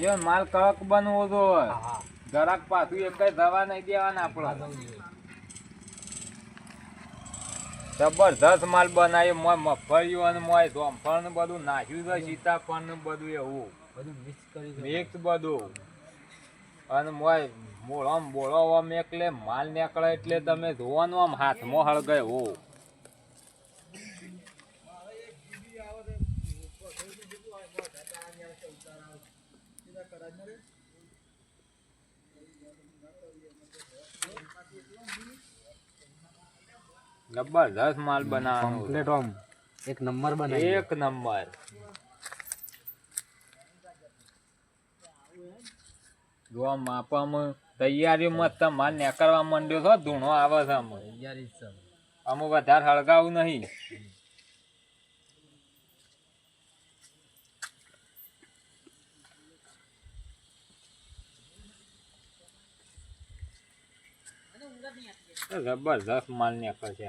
ને માલ કડક બનવો તો ગરાક પાછું એક દવા નહીં દેવાના આપણે. જબરદસ્ત માલ બનાવ્યો મોય મગફળીઓ અને મોય ધોમફળ ને બધું નાખ્યું છે સીતાફળ ને બધું એવું. બધું મિક્સ કરી મિક્સ બધું. અને મોય મોળો બોળો આમ એકલે માલ નીકળે એટલે તમે ધોવાનું આમ હાથમાં હળગાય હો જબરદસ્ત માલ બનાવવાનો Complete આમ. એક નંબર બનાવી એક નંબર. જો આમ માપામાં તૈયારીમાં તમાર નીકળવા માંડ્યો છો ધૂણો આવે છે આમ. તૈયારી છે. અમુક વધારે હળગાવું નહીં. જબરજસ્ત માલ નીકળે છે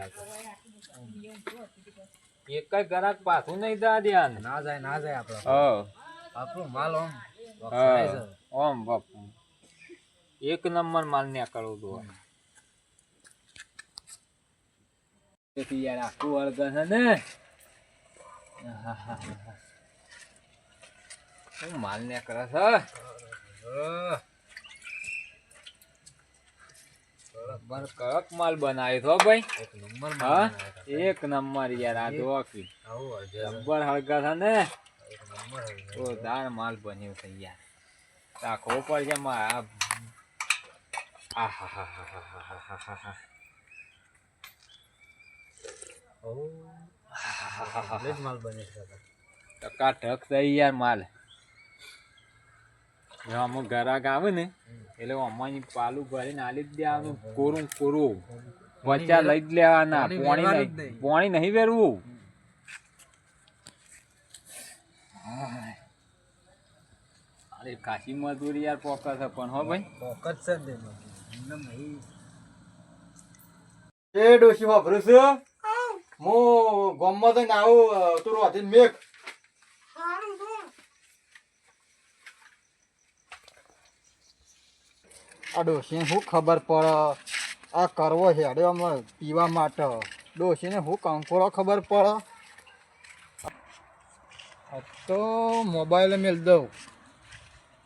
એક જ ગ્રાહક પાછું નહીં દા ધ્યાન ના જાય ના જાય આપણો. હા. આપણો માલ. હા. ઓમ બાપુ એક નંબર માલ નીકળવું તો તેથી યાર આખું અળગા છે ને. શું માલ નીકળે છે? કડક માલ બનાવ્યો છો ભાઈ. એક નંબર હા? એક નંબર યાર આ આવું અજય. જબ્બર હળગા છે ને. તો દાર માલ બન્યો છે યાર. રાખવો પડશે મારા. ટકા ટકાટક થઈ યાર માલ. જો અમુક ગ્રાહક આવે ને એટલે અમારી પાલું ભરીને આલી જ દેવાનું કોરું કોરું. વચ્ચા લઈ જ લેવાના પાણી પોણી નહીં નહીં. પોણી નહીં વેરવું. અરે કાશી મજૂરી યાર પોકર છે પણ હો ભાઈ. પોકર છે નહીં. એ ડોશી વાપરું છું. હું ગમ્મત જઈને આવું તું રોતી મેઘ આ ડોશીને શું ખબર પડે? આ કરવો છે, અરે આમાં પીવા માટે. ડોશીને શું કંકોડો ખબર પડે? તો મોબાઈલ મેળ દઉં.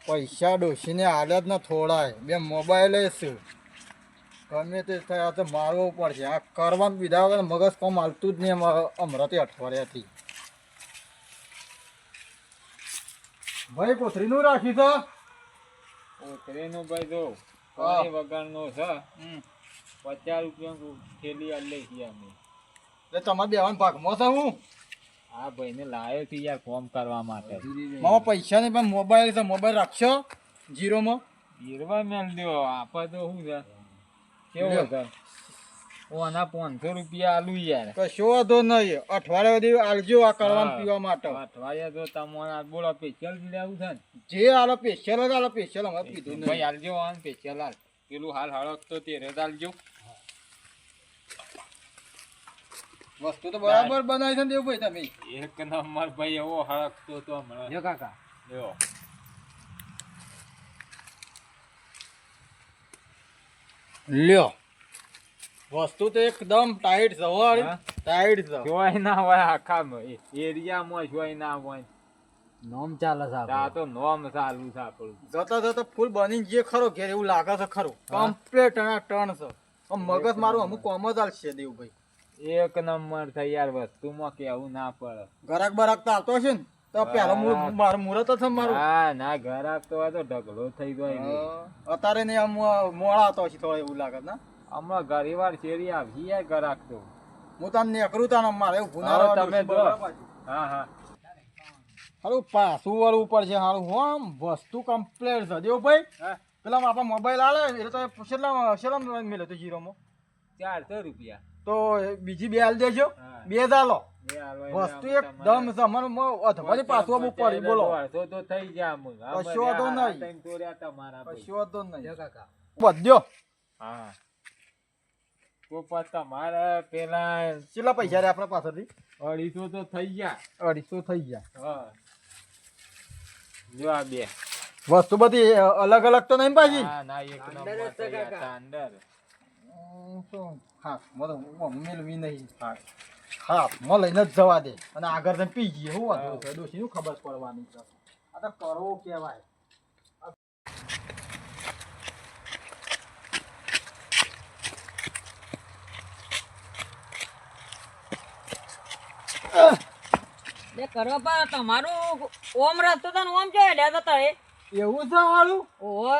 પૈસા ડોશીને આલ્યા જ ના થોડાય. બે મોબાઈલ શું ગમે તે થાય, આ તો મારવો પડશે. આ કરવાનું પીધા વગર મગજ કોમ હાલતું જ નહીં અમરાથી અઠવાડિયાથી. ભાઈ, કોથરીનું રાખ્યું તો કોથરીનું ભાઈ, જો. પાણી વગરનો છે. પચાસ રૂપિયા થેલી લઈ ગયા અમે. એટલે તમારે બેવાન ભાગમાં છે હું? આ ભાઈને લાયો છે યાર ફોર્મ કરવા માટે. મારા પૈસા નહીં પણ મોબાઈલ છે મોબાઈલ રાખશો? જીરોમાં? ગીરવા મેં દ્યો આપા તો શું છે? કેવો. છે? ઓના પાંચસો રૂપિયા આલુ યાર. કશો વાંધો નહીં. અઠવાડિયા સુધી આલજો આ કરવાનું પીવા માટે. અઠવાડિયા તો તમારે બોલો પેશિયલ લેવું છે ને? જે આલો પેશિયલ જ આલો પેશિયલ અમે કીધું ભાઈ આલજો આન પેશિયલ હાલ પેલું હાલ હળક તો તેરે જ આલજો. વસ્તુ તો બરાબર બનાવી છે ને એવું ભાઈ તમે. એક નંબર ભાઈ એવો હળકતો તો હમણાં. જો કાકા. લ્યો લ્યો. વસ્તુ તો એકદમ ટાઈટ છે હો ટાઈટ છે. જોઈ ના હોય આખા એરિયામાં જોઈ ના હોય. નોમ ચાલે છે આ તો નોમ ચાલુ છે આપણું. જતા જતા ફૂલ બની જે ખરો ઘેર એવું લાગે છે ખરું. કમ્પ્લીટ અને ટર્ન છે. મગજ મારું અમુક કોમ જ હાલશે દેવભાઈ. એક નંબર થઈ યાર વસ્તુમાં કેવું ના પડે. ગરાક બરાક તો આવતો હશે ને તો પેલા હા. મારું મુહૂર્ત જ મારું. હા ના ઘરાક તો આ તો ઢગલો થઈ ગયો અત્યારે ને આમ મોડા આવતો છે થોડો એવું લાગે ને? હમણાં ઘરીવાર શેરી આવી યાર ઘરાક તો હું તમને નીકળું તા મારે હા, રહેવા તમે જો. હા હા. હારું પાછું વળવું પડશે હારું હું આમ વસ્તુ કમ્પ્લેટ છે. દેવભાઈ હા. પેલા આપણા મોબાઈલ આવે એટલે તો છેલ્લા છેલ્લા મેલે તો જીરોમાં. ચારસો રૂપિયા. તો બીજી બે હાલ દેજો. બે હાલો વસ્તુ એકદમ છે. મને પાછું આપવું પડી બોલો. તો થઈ જાય. આમ. કશો વાંધો નહીં. કશો વાંધો નહીં. બધ્યો હા. તો તમારે પેલા કેટલા પૈસા રે આપણા પાસેથી? અઢીસો તો થઈ ગયા. અઢીસો થઈ ગયા. હા. જો આ બે. વસ્તુ બધી અલગ અલગ તો નહીં પાછી? હા ના એક નંબર અંદર અંદર હા મને મેળવી નહીં. હા. હા મને લઈને જ જવા દે. અને આગળ જઈને પી જઈએ. શું વાંધો શું ખબર પડવાની છે. આ તો કરવો કહેવાય. બે કરવા પર તમારું ઓમ રસ્તો તને ઓમ છે હેડ્યા જતા એ. એવું છે વાળું ઓહો.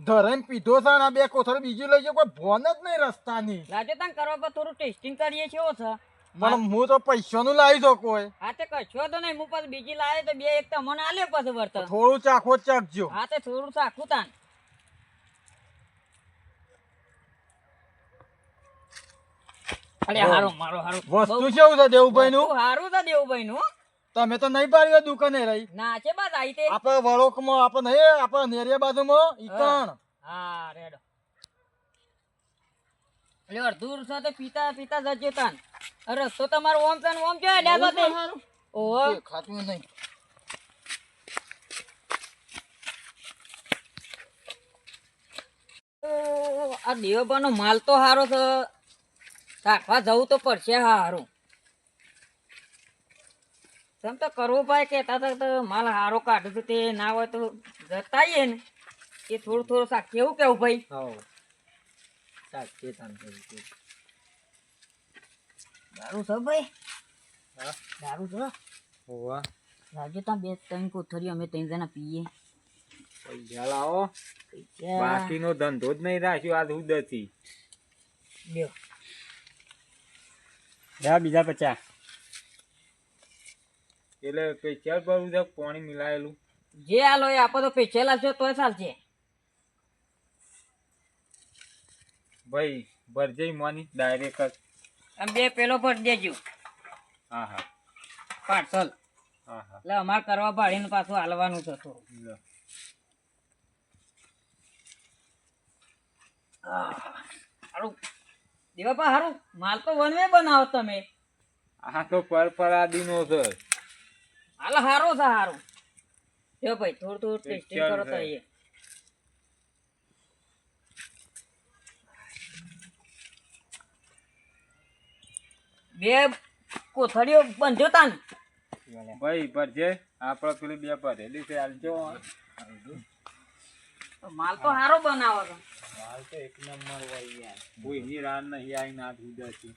ધરેન પીધો છે ને આ બે કોથર બીજી લઈ જાય કોઈ ભોન જ નહીં રસ્તાની. લાજો તને કરવા પર થોડું ટેસ્ટિંગ કરીએ છીએ છે. પણ હું. તો પૈસાનું લાવી દો કોઈ હા તે કશો તો નહીં હું પછી બીજી લાવે તો બે એક તો મને આલે પછી વર્તન થોડું ચાખો ચાખજો. હા તે થોડું ચાખું તાન. અરે હારું મારો હારું. વસ્તુ કેવું છે દેવુભાઈ નું હારું છે દેવુભાઈ નું તમે તો નહીં પાડી દુકાને રહી. ના છે બસ આઈ તે. આપણે વડોકમાં આપણે નહીં આપણે નેરિયા બાજુમાં ઈકણ હા. રેડો. એટલે અડધું છે તો પીતા પીતા જજો તાન. અરે રસ્તો તમારો ઓમ તાન ઓમ છે તો તે. ઓહો. ખાતું નહીં. આ દેવબાનો માલ તો સારો છે. રાખવા જવું તો પડશે હારું. તેમ તો કરવું ભાઈ કહેતા હતા તો માલ હારો કાઢું તો તે ના હોય તો જતા આવીએ ને. એ થોડું થોડું શાક કેવું કેવું ભાઈ? હાઉ. સાચી તાન દારૂ છે ભાઈ? હા? દારૂ છે? હોવા. રાજુ ત્યાં બે ત્રણ કોથળી અમે ત્રણ જણા પીએ. પૈસા લાવો. બાકીનો ધંધો જ નહીં રાખ્યો આ ઉદયથી લ્યો. જા બીજા પચાસ. એટલે પેચેલ પર છે પાણી મિલાયેલું. જે હાલો એ આપો તો પૈસા આવશે તોય ચાલશે. ભાઈ ભરજે મોની ડાયરેક્ટ એમ આમ બે પેલો ભરી દેજો. હા હા. પાર્સલ. હા હા. એટલે અમારે કરવા ભાડીને પાછું હાલવાનું છે થોડું. લો. દેવાપા હારું. માલ તો વનવે બનાવો તમે. આ તો પરપરાદીનો છે. હાલ હારો છે હારો. જો ભાઈ થોડું થોડું ટેસ્ટિંગ કરો તો અહીંયા બે કોથળીઓ બંધો તાન. ભાઈ ભરજે આપણે પેલી બે ભરેલી છે હાલજો માલ તો હારો બનાવો છો. માલ તો એક નંબર હોય યાર. કોઈની રાન નહીં આવીને આ છે.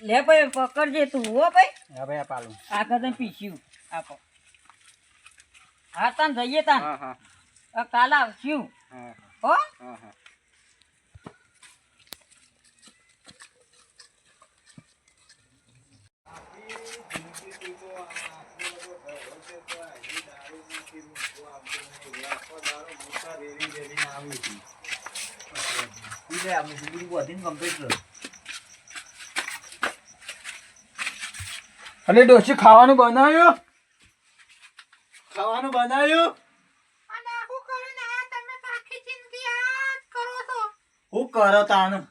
લે ભાઈ પકડજે તું હો ભાઈ. હા ભાઈ આ પાલું. આગળ તને પીસ્યું. આપો. હા તાન જઈએ તાન. હા હા. કાલ આવશું. હા? હો હા. અલે ડોશી ખાવાનું બનાવ્યું? ખાવાનું બનાવ્યું? હું કરો તાનું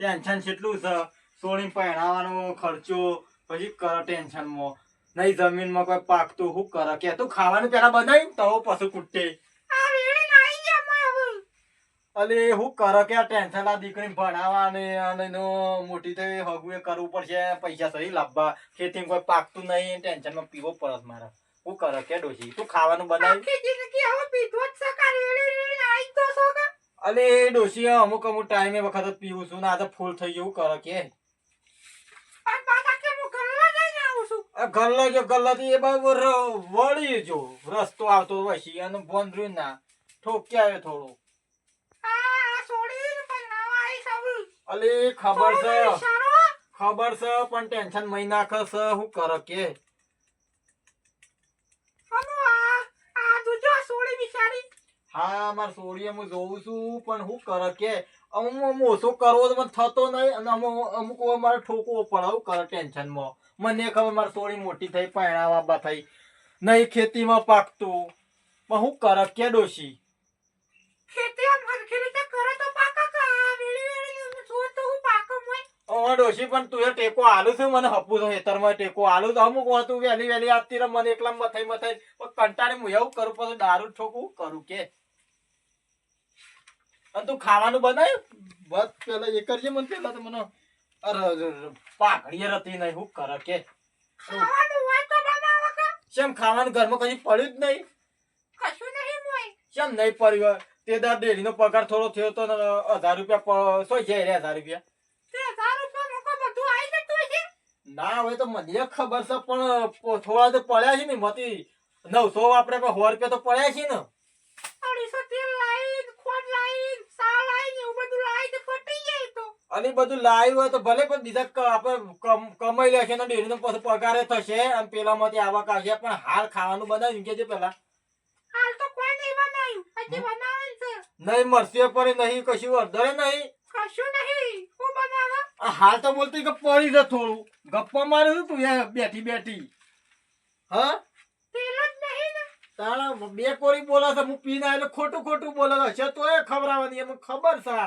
ટેન્શન કેટલું છે? સોળી પહેણાવાનો ખર્ચો પછી કરો ટેન્શનમાં. નહીં જમીનમાં કોઈ પાકતું હું કરે? કે તું ખાવાનું પેલા બનાવ્યું તો પશુ કુટ્ટે અલે હું કરો કે ટેન્શન આ દીકરી ભણાવવાની અને મોટી થઈ હગું એ કરવું પડશે પૈસા સહી લાવવા. ખેતી કોઈ પાકતું નહીં ટેન્શનમાં પીવો પડત મારે. હું કરો કે ડોશી? તું ખાવાનું બનાવી? અલે ડોશી અમુક અમુક ટાઈમે વખત પીવું છું ને આ તો ફૂલ થઈ ગયું. કરો કે? ગલ્લો જો ગલ્લો એ બાબુ વળી જો રસ્તો આવતો વસી અને બંધ રહ્યું ના. ઠોકી આવ્યો થોડો. અલે ખબર છે? ખબર છે પણ ટેન્શન મહી નાખે છે હું કર કે? હા માર સોળીએ હું જોઉં છું પણ હું કરે કે? અમુક ઓછો કરવો મને થતો નહીં અને અમુક અમુક મારે ઠોકવો પડે હું કરે ટેન્શનમાં. મને ખબર મારી સોળી મોટી થઈ પરણાવા બાબા થઈ. નહીં ખેતીમાં પાકતું. પણ હું કર કે ડોશી? ઓ ડોશી પણ તું ટેકો આલુ છે મને હપુ છે. હેતરમાં ટેકો આલુ તો અમુક વાતું વહેલી વહેલી આપતી રહે મને એકલા મથાઈ મથાઈ કંટાળી હું એવું કરું પછી દારૂ ઠોકું કરું કે. અને તું ખાવાનું બનાવ્યું બસ પેલા એ કરજે મને પેલા તો મને પાઘડીએ રતી નહીં હું કરે કે. કેમ ખાવાનું ઘરમાં કઈ પડ્યું જ નહીં? કશું નહીં કેમ નહીં પડ્યું? તે દાર ડેરીનો પગાર થોડો થયો તો હજાર રૂપિયા સોય છે હજાર રૂપિયા તે હજાર રૂપિયા મૂકો બધું આવી જતું છે ના હવે તો મને ખબર છે પણ થોડા તો પડ્યા છે ને મતી. નવસો વાપરે પણ સો રૂપિયા તો પડ્યા છે ને. અને બધું લાવ્યું હોય તો ભલે પણ બીજા આપણે કમ- કમાઈ લેશે ને ડેરીનો પછી પગારે થશે અને પેલામાંથી આવક આવશે પણ હાલ ખાવાનું બનાવી કે છે પેલા. હાલ તો કોઈ નહીં બનાવ્યું હજી બનાવવાનું છે. નહીં કશું અડધરે નહીં. કશું નહીં. હાલ તો બોલતી કે પડી છે થોડું. ગપ્પા મારે છે તું યાર બેઠી બેઠી. હા? તારા બે કોરી બોલે છે હું પીના એટલે ખોટું ખોટું બોલે છે. તો એ ખબરાવાની એમ ખબર છે.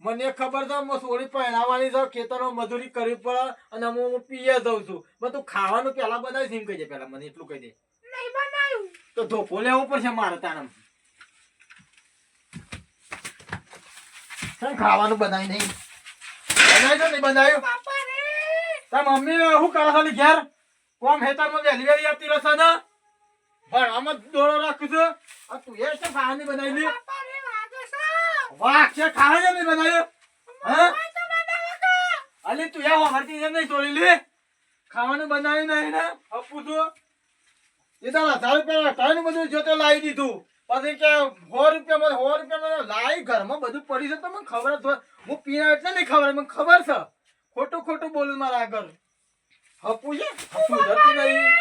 મને ખબર છે હું સોળી પહેરાવાની છે ખેતરમાં મજૂરી કરવી પડે અને હું હું પીએ જઉં છું. પણ તું ખાવાનું પેલા બધા એમ કહી દે પેલા મને એટલું કહી દે. તો ધોકો લેવો પડશે મારે તારા ખાવાનું બનાવી નહીં? બનાવી તો નહીં બનાવ્યું? તાર મમ્મી શું કરે છે ઘેર? કોમ હેતરમાં વહેલી વહેલી આપતી રહેશે ને? ભણવામાં જ દોડો રાખું છું. આ તું એ શું ખાવાની બનાવી વાહ છે? ખાવા જ નહીં બનાવ્યું. હા? અલી તું એ હોમરતી જેમ નહીં તોડી લી. ખાવાનું બનાવ્યું નહીં ને આપું છું. એ તાર હજાર રૂપિયા હટાવીને બધું જોતે લાવી દીધું. પછી કે સો રૂપિયામાં સો રૂપિયામાં લાવી ઘરમાં બધું પડી છે તો મને ખબર જ હું પીણા એટલે નહીં ખબર મને ખબર છે. ખોટું ખોટું બોલું મારા આગળ. હપુ છે? હપુ જતી નહીં.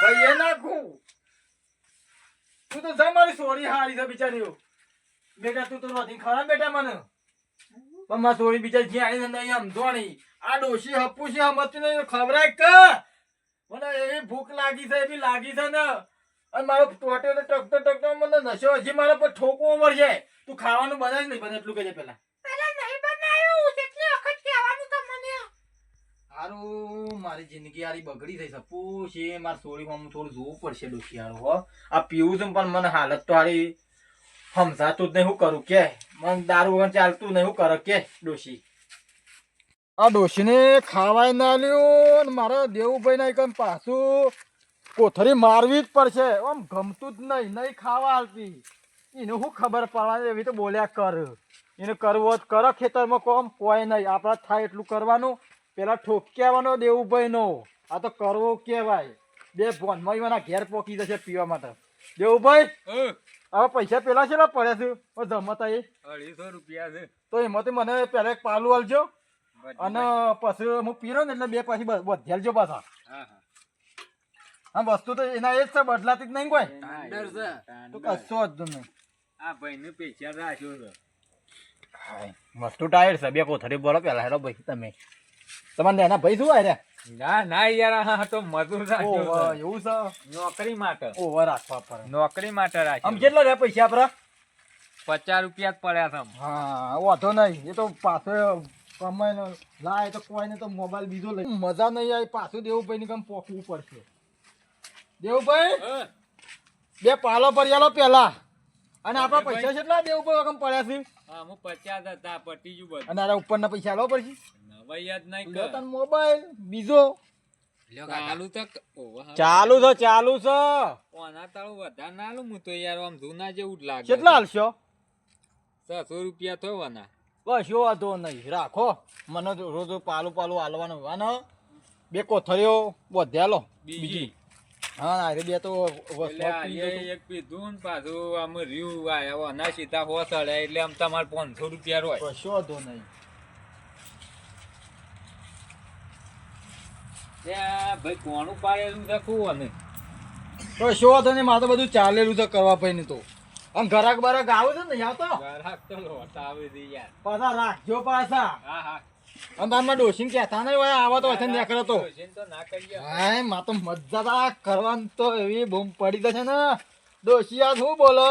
ભાઈ એ નાખું. તું તો જા મારી સોરી હારી છે બિચારીઓ. બેટા તું તો નથી ખરા બેટા મને. પણ મારી સોરી બિચારી જ્યાં આવીને નહીં સમજોણી આ ડોશી હપુ છે સમજતી નહીં ખબરાય કે? મને એવી ભૂખ લાગી છે એવી લાગી છે ને. અને મારો ટોટે તો ટકતો ટકતો મને નશો હજી મારા પર ઠોકવો પડશે તું ખાવાનું બનાવી નહીં બને એટલું કહેજે પેલા હારું મારી જિંદગી આરી બગડી થઈ સપુ છે મારે સોળીમાં હું થોડું જોવું પડશે ડોશી હો. આ પીવું છું પણ મને હાલત તો હારી સમજાતું જ નહીં હું કરું કે? મને દારૂ વગર ચાલતું નહીં હું કરે કે ડોશી? આ ડોશીને ખાવાય ના લ્યું મારા દેવુભાઈ ના કઈ પાછું કોથળી મારવી જ પડશે. આમ ગમતું જ નહીં નહીં ખાવા આવતી. એને શું ખબર પડે? એવી તો બોલ્યા કર. એને કરવો જ કર ખેતરમાં કોમ કોઈ નહીં. આપણા થાય એટલું કરવાનું. પેલા ઠોક્યાવાનો દેવુભાઈનો. આ તો કરવો કહેવાય. બે ભોનમાં એના ઘેર પોકી જશે પીવા માટે. દેવુભાઈ હવે પૈસા પેલા છે પડ્યા છે? જમતા એ. અઢીસો રૂપિયા છે. તો એમાંથી મને પહેલા એક પાલું આલજો. અને પછી. હું પીરો ને એટલે બે પછી વધ્યાલજો પાછા. હા હા. આ વસ્તુ તો એના એ જ છે બદલાતી જ નહીં કોઈ. અંદર છે. તો કશું જ નહીં. આ ભાઈને પેચર રાખ્યો છે. વસ્તુ ટાયર છે. બે કોથળી બોલો પેલા હેલો ભાઈ તમે. તમારે એના ભાઈ શું આય ના ના યાર આ તો મજૂર રાખ્યો એવું છે? નોકરી માટે. ઓવર રાખવા પડે. નોકરી માટે આમ કેટલો રહ્યા પૈસા આપરા પચાસ રૂપિયા જ પડ્યા છે હા વાંધો નહીં. એ તો પાછો કમાઈને લાય તો કોઈને તો મોબાઈલ બીજો લઈ. મજા નહીં આવી પાછું દેવુભાઈ ને કેમ પોકવું પડશે? દેવુભાઈ. બે પાલો પર્યાલો પેલા. અને આપણા પૈસા કેટલા દેવુભાઈ વગમ પડ્યા છે? હા હું પચાસ હતા પટી જુ બધું. અને ઉપરના પૈસા આલો પડશે નવાઈ જ નહીં લો કર. તને મોબાઈલ બીજો. ચાલુ તો. ચાલુ છે ચાલુ છે. ઓના તાળું વધારે ના આલું હું તો યાર આમ જૂના જેવું જ લાગે કેટલા હાલશો? છસો રૂપિયા થયો બસ એવો વાંધો નહીં. રાખો. મને રોજ રોજ પાલું પાલું હાલવાનું વાનો બે કોથળીઓ બધ્યા લો બીજી. હા ના બે તો એક પીધું પાછું આમ રહ્યું આ ઓના સીધા હો સડે એટલે આમ તમારે પાંચસો રૂપિયા હોય કશો વાંધો નહીં. ભાઈ કોણું પાડેલું છે કોને કશો વાંધો નહીં મારે તો બધું ચાલેલું છે કરવા ભાઈ ને તો. આમ ઘરાક બરાક આવે છે ને યા તો? ગ્રાહક તો લોટ આવે છે યાર. પાછા રાખજો પાછા. હા હા. અને ડોસીન કહેતા નહીં હોય આવા તો હશે ને નીકળે તો. હાયમાં તો મજા તા કરવાનું તો એવી બૂમ પડી જશે ને. ડોસી આ શું બોલો?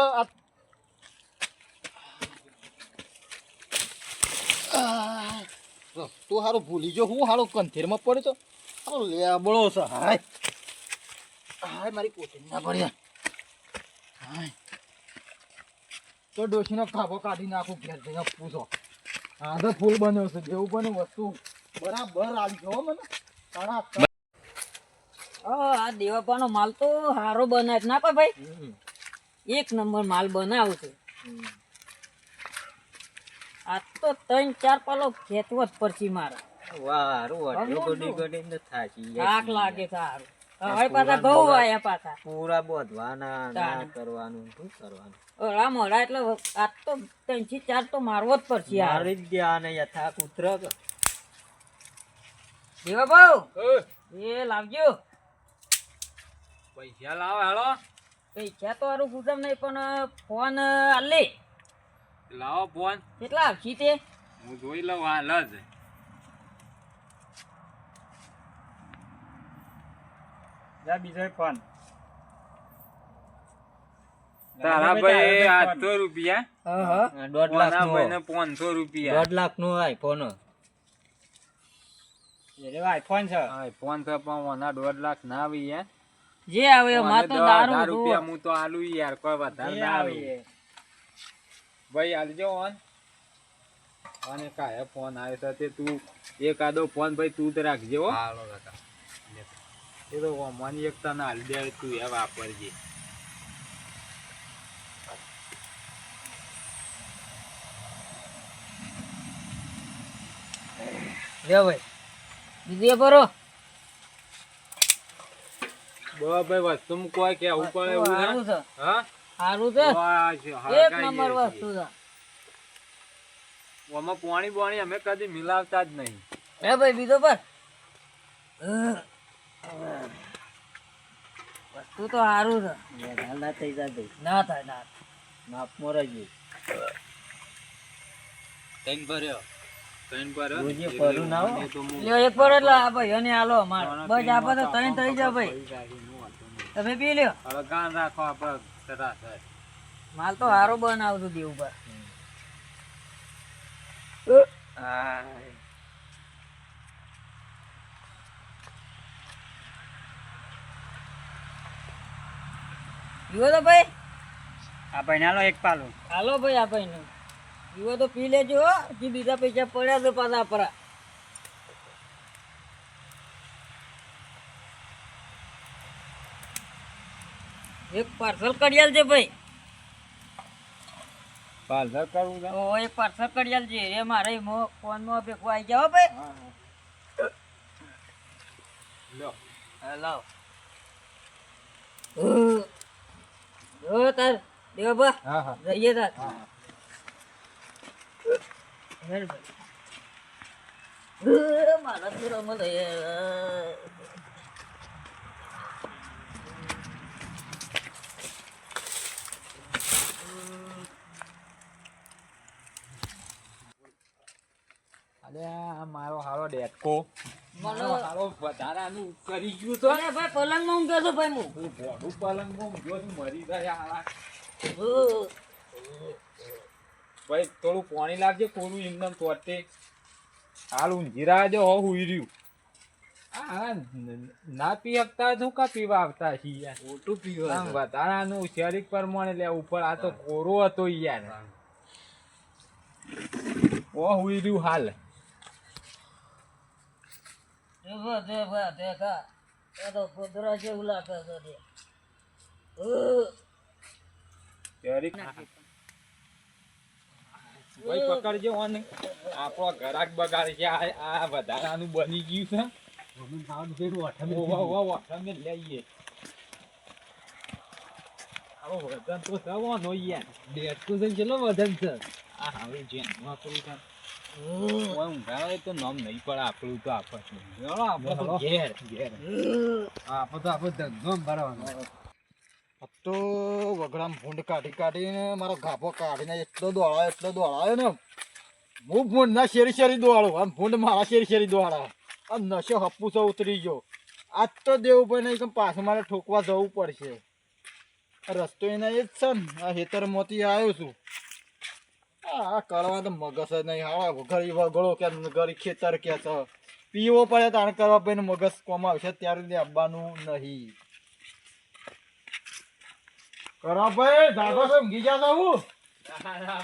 રસ્તો વસ્તુ ભૂલી જો હું સારું કંથેરમાં પડ્યો તો. હારો લેબડો છે. હાય. હાય મારી કોટી ના પડ્યા હાય. તો ડોસીનો ખાબો કાઢી નાખું ઘેર જઈને પૂછો. હા ફૂલ બન્યો છે જેવું પણ વસ્તુ. બરાબર આવી ગયો મને. તણા આ દેવાપાનો માલ તો સારો બનાવે છે. ના કોઈ ભાઈ એક નંબર માલ બનાવું છે. આ તો ત્રણ ચાર પાલો ખેતવો જ પડશે મારે. થાક લાગે છે હારું. હવે પાછા ઘઉં વાયા પાછા. પૂરા બોધવાના ના કરવાનું શું કરવાનું? ઓળા મોડા એટલે આ તો ત્રણથી ચાર તો મારવો જ પડશે મારી જ ગયા ને યથા કૂતર દેવા ભાઉ એ, એ લાવજો. પૈસા લાવો હેલો. પૈસા તો હારું ગુજામ નહીં પણ ફોન આલે લાવો ફોન. કેટલા આવશે તે? હું જોઈ લઉં હાલ જ બીજો ફોન. તારા ભાઈ આઠસો રૂપિયા? દોઢ લાખ નો. પાંચસો રૂપિયા. દોઢ લાખ નો આઈફોન આઈફોન છે. ફોન છે પણ ઓના દોઢ લાખ ના આવી યાર જે આવે માં તો દારૂ રૂપિયા હું તો આલુ યાર કોઈ વધારે ના આલુ ભાઈ આલજો ઓન. અને કાયા ફોન આવ્યો છે તે તું એકાદો ફોન ભાઈ તું જ રાખજે હો. એ તો મને એક તને હાલ દે તું એ વાપરજે. લે ભાઈ એ ભરો. બસ ભાઈ વસ્તુ પડે એવું સારું છે. હા? સારું છે? એક નંબર વસ્તુ છે. આમાં પાણી બાણી અમે કદી મિલાવતા જ નહીં. હે ભાઈ બીજો પર. વસ્તુ તો સારું છે. ના થઈ જાય ના થાય ના માપ મોરા રહી તૈન ભર્યો. તૈન ભર્યો રોજે ભરું ના હોય. મને તો હું- લ્યો એક પર એટલે આ ભાઈ અને આલો અમાર. બસ આપો તો ત્રણ થઈ જાવ ભાઈ. તમે પી લ્યો. હવે ગાન રાખો આપણે હોય. માલ તો સારો બનાવતું દેવું પર પીવો તો ભાઈ. આ ભાઈ હાલો એક પાલો. હાલો ભાઈ આ ભાઈ નું પીવો તો પી લેજો જે બીજા પૈસા પડ્યા તો પાછા પરા એક પાર્સલ કરી આલજે ભાઈ. પાર્સલ કરવું છે? ઓ એક પાર્સલ કરી આલજે એ મારે ફોનમાં ભેગું આવી જાવ ભાઈ. લો હેલો જો તાર દેવા બા હા હા જઈએ તાર હેલ ભાઈ અ, મારા તો રમત હે. અલે આ મારો હારો ડેટકો મને હારો વધારાનું કરી ગયું તો. અરે ભાઈ પલંગમાં ઊંઘ્યો છું ભાઈ હું. હું ભોળું પલંગમાં ઊંઘ્યો છું, મરી ગયા હાલા. ભાઈ થોડું પાણી લાગજે કોરું એમનેમ તોડતે. હાલ ઊંઘી રહ્યા જો હો હુઈ રહ્યું. આ ના પી શકતા શું કા પીવા આવતા છીએ? યાર ઓટું પીવા આમ વધારાનું શરીર પ્રમાણે લે ઉપર આ તો કોરો હતો યાર. ઓ હુઈ રહ્યું હાલ. દેખો દેખો દેખા એ તો ગોદરા જેવું લાગે છે તે. અ, શરીર ભાઈ પકડજો ઓને આપણો ઘરાક બગાડ છે આ વધારાનું બની ગયું છે. ઓવા ઓવા વાઠામે લઈએ. આવો વજન તો સવાનો યાર. તો છે ચલો વજન છે? આ હવે જેમ વાપરું છે. ઓય તો નામ નહીં પડે આપણું તો આપણે તો ઘેર ઘેર. આપણે તો આપણે ધંધો ભરવાનો. તો વગડામ ભૂંડ કાઢી કાઢીને મારો ગાભો કાઢીને એટલો દોડાયો એટલો દોડાયો ને હું ભૂંડના શેરી શેરી દોડો આમ ભૂંડ મારા શેરી શેરી દોડા આ નશો હપ્પુસો ઉતરી ગયો. આજ તો દેવું નહીં કે પાછું મારે ઠોકવા જવું પડશે. રસ્તો એના એ જ છે ને. આ હેતરમાંથી આવ્યો છું. આ કરવા તો મગજ જ નહીં. હાળા ઘરી વગળો કે ઘરી ખેતર કે છે પીવો પડે તાણે કરવા પછી મગજ કોમ આવશે ત્યારે સુધી આવવાનું નહીં. કરો ભાઈ જાગો છો ઊંઘી જા હું. તો મારા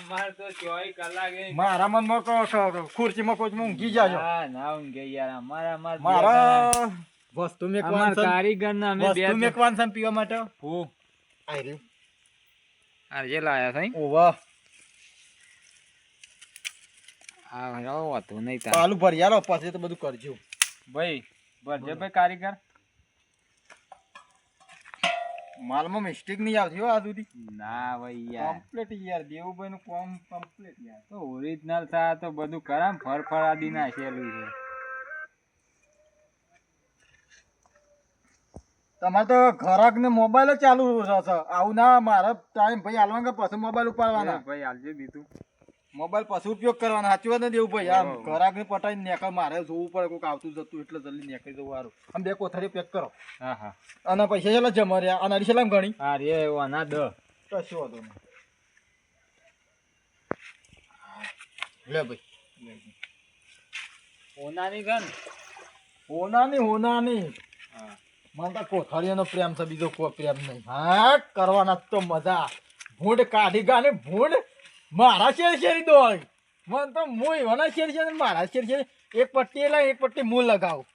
કોઈ ઊંઘી જાજો ના ના ઊંઘે યાર. અમારા મારા વસ્તુ મેકવાન કારીગર ના અમે વસ્તુ મેકવાન પીવા માટે? હું. આઈ રહ્યું. લાયા ઓવા. આ હવે નહીં તાર. પાલું ભરી આલો પછી તો બધું કરજો. ભાઈ ભરજે ભાઈ કારીગર. માલમાં મિસ્ટેક નહીં આવતી આ સુધી. ના ભાઈ યાર. કમ્પ્લીટ યાર દેવુભાઈ નું કોમ કમ્પ્લીટ યાર. તો ઓરિજિનલ થા તો બધું કરામ ફરફરાદી નાખેલું છે. તમારે તો ઘરાક ને મોબાઈલ ચાલુ રહેશે આવું ના મારા ટાઈમ ભાઈ હાલવા કે પછી મોબાઈલ ઉપાડવાના? ભાઈ હાલજે દીધું મોબાઈલ પછી ઉપયોગ કરવાનો. સાચી વાત નથી એવું ભાઈ? આમ. ઘરાક ને પટાઈ નેકા મારે જોવું પડે કોઈક આવતું જતું એટલે જલ્દી નેકાઈ જવું સારું. આમ બે કોથળી પેક કરો. હા હા. અને પૈસા છેલ્લા જમા રહ્યા. અઢી છેલ્લા ગણી હા રે વાના દ કશું વાંધો નહીં. લે ભાઈ. ઓનાની ગન ઓનાની ઓનાની. હા. મને તો કોથળીઓનો પ્રેમ છે બીજો કોઈ પ્રેમ નહીં. હા કરવાના તો મજા. ભૂંડ કાઢી ગાને ભૂંડ. મારા શેર શેરી દોડ મને તો હું એવાના શેર શેર મારા શેર શેર. એક પટ્ટી લાય એક પટ્ટી મૂળ લગાવું.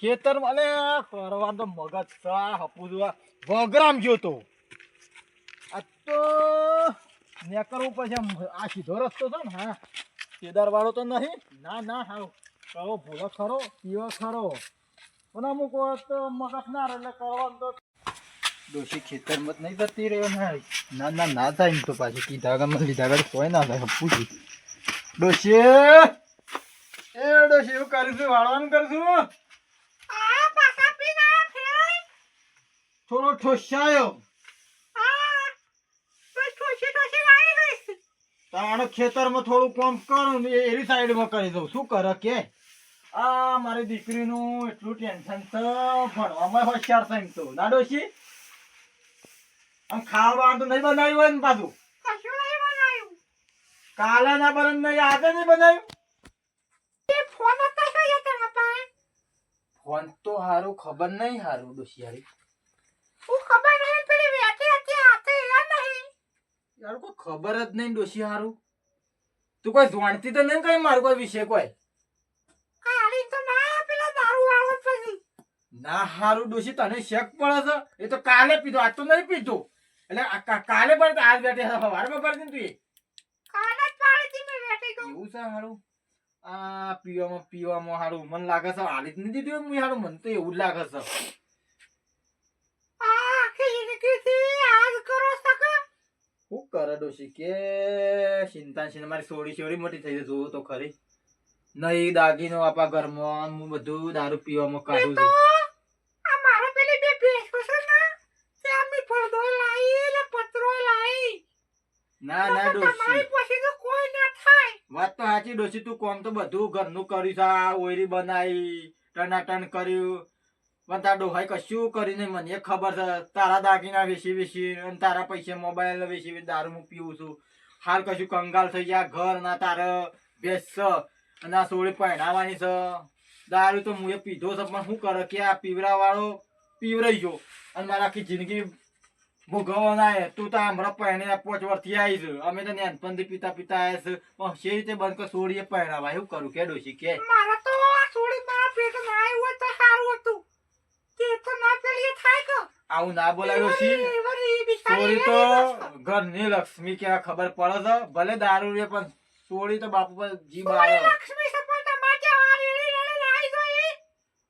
ખેતર મને કરવા તો મગજ સા હપુદવા વગરામ ગયો તો. આ તો નેકરવું પછી આમ આ સીધો રસ્તો છે ને, હા. કેદાર વાળો તો નહીં. ના ના હા કહો ભૂલો ખરો પીવો ખરો. પણ અમુક વાત મગજ ના રહે, એટલે કરવાનું તો ડોશી ખેતરમાં મત નહીં જતી રહ્યો ને? ના ના ના થાય તો પાછી કીધા ગમે લીધા ગમે કોઈ ના થાય પૂછી ડોશી એ ડોશી એવું કરીશું વાળવાનું કરશું? થોડો ઠોસાયો. તાણ ખેતરમાં થોડું કામ કરું ને એ- એની સાઈડમાં કરી દઉં. શું કરે કે? આ મારી દીકરીનું એટલું ટેન્શન છે ભણવામાં હોશિયાર થઈ તો. ના ડોશી ખાવાનું તો નહીં બનાવ્યું હોય ને પાછું. કાલે ના બને નહીં આજે નહીં બનાવ્યું. ફોન તો હારું ખબર નહીં હારું ડોશી હારી યાર કોઈ ખબર જ નહીં ડોશી હારું તું કોઈ જાણતી તો નહીં કઈ મારું કોઈ વિશે કોઈ? ના હારું ડોશી તને શેક પડે છે? એ તો કાલે પીધો આજ તો નહીં પીધો. એટલે કાલે પણ આજ બેઠે સવારમાં પડતી તું એવું છે હારું? આ પીવામાં પીવામાં હારું. મને લાગે છે હાલી જ નહીં દીધું એમ હારું. મને તો એવું જ લાગે છે. શું કરે ડોશી કે? ચિંતા છે મારી સોડી સોડી મોટી થઈ જાય જોવું તો ખરી. નહીં દાગીનો આપણા ઘરમાં હું બધું દારૂ પીવામાં કાઢું છું ના ના ડોશી વાત ડોસી તું કોમ તો બધું ઘરનું કર્યું છે ઓયરી બનાવી ટનાટન કર્યું. પણ તારા ડોહાઈ કશું કર્યું નહીં, મને ખબર છે, તારા દાગીના વેચી વેચી અને તારા પૈસા મોબાઈલ વેચી વેચી દારૂ હું પીવું છું. હાલ કશું કંગાલ થઈ ગયા ઘર ના તારે ભેસ છે અને આ સોળી પહેણાવાની છે. દારૂ તો હું એ પીધો છે, પણ શું કરે? કે આ પીવરા વાળો પીવરાઈ ગયો અને મારા આખી જિંદગી ભોગવવા ના તું તો હમણાં પહેણીને પોચ વર્ષથી આવીશ અમે તો નાનપણથી પીતા પિતા આવ્યા છે. પણ શે રીતે બંધ સોડીએ પહેરાવા? એવું કરું કે ડોશી કે? મારા તો સોડી મારા પેટ ના આવ્યું હોય તો સારું હતું. તે તો ના પેલી થાય કે? આવું ના બોલાય ડોશી સોળી તો ઘરની લક્ષ્મી કેવા ખબર પડે છે? ભલે દારૂ રે પણ સોડી તો બાપુ પર જીભ આવે. લક્ષ્મી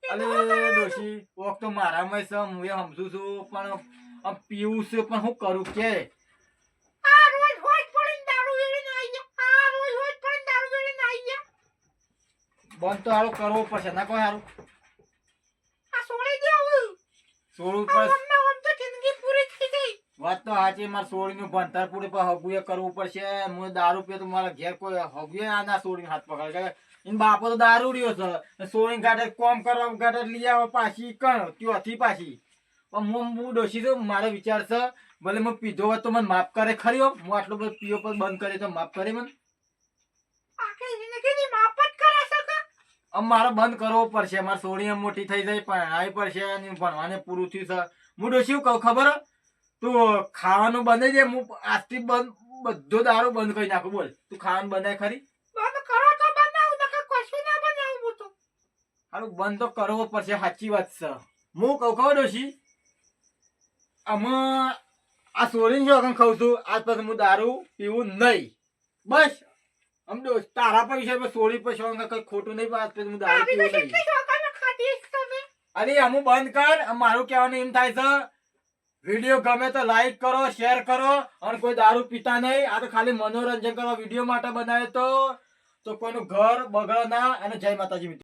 અલે ડોશી ઓક તો મારા મય સમ હું એ સમજુ છું પણ આમ પીવું છે પણ હું કરું કે? આ રોજ હોજ પડીને દારૂ વેડીને આઈ ગયા. આ રોજ હોજ પડીને દારૂ વેડીને આઈ ગયા. બંધ તો હારું કરવો પડશે ના કોઈ હારું. આ દેવું સોળું આ ગઈ. વાત તો સાચી મારે સોળીનું ભણતર પૂરે પર હગુએ કરવું પડશે. હું દારૂ પીએ તો મારા ઘેર કોઈ હગુએ આ ના સોળીને હાથ પકડે. એન બાપો તો દારૂડિયો છે. સોળીને ગાડે કોમ કરવા ગાડે લઈ આવે પાછી કણ ત્યોથી પાછી. પણ હું હું ડોશી છું મારે વિચારશે ભલે હું પીધો હોય તો મને માફ કરે ખરી હો. હું આટલો બધો પીઓ પર બંધ કરે તો માફ કરે મને. મારે બંધ કરવો પડશે. મારે સોડી મોટી થઈ જાય પણ આવી પડશે અને ભણવાને પૂરું થયું છે. હું ડોશી કહું ખબર? તું ખાવાનું બંધ દે હું આજથી બંધ બધો દારૂ બંધ કરી નાખું. બોલ તું ખાવાનું બંધાય ખરી? બંધ તો કરવો પડશે સાચી વાત છે. હું કહું ખબર ડોશી? આમાં આ સોળીને જો ખાઉં છું આજ પછી હું દારૂ પીવું નહીં. બસ. આમ દોસ્ત તારા પર વિષય પર સોળી પર શું કઈ ખોટું નહીં પણ આજ પછી હું દારૂ પીવું નહીં. અરે અમુ બંધ કર. આમ મારું કહેવાનું એમ થાય છે વીડિયો ગમે તો લાઈક કરો શેર કરો અને કોઈ દારૂ પીતા નહીં. આ તો ખાલી મનોરંજન કરવા વીડિયો માટે બનાવે તો તો કોઈનું ઘર બગડે ના. અને જય માતાજી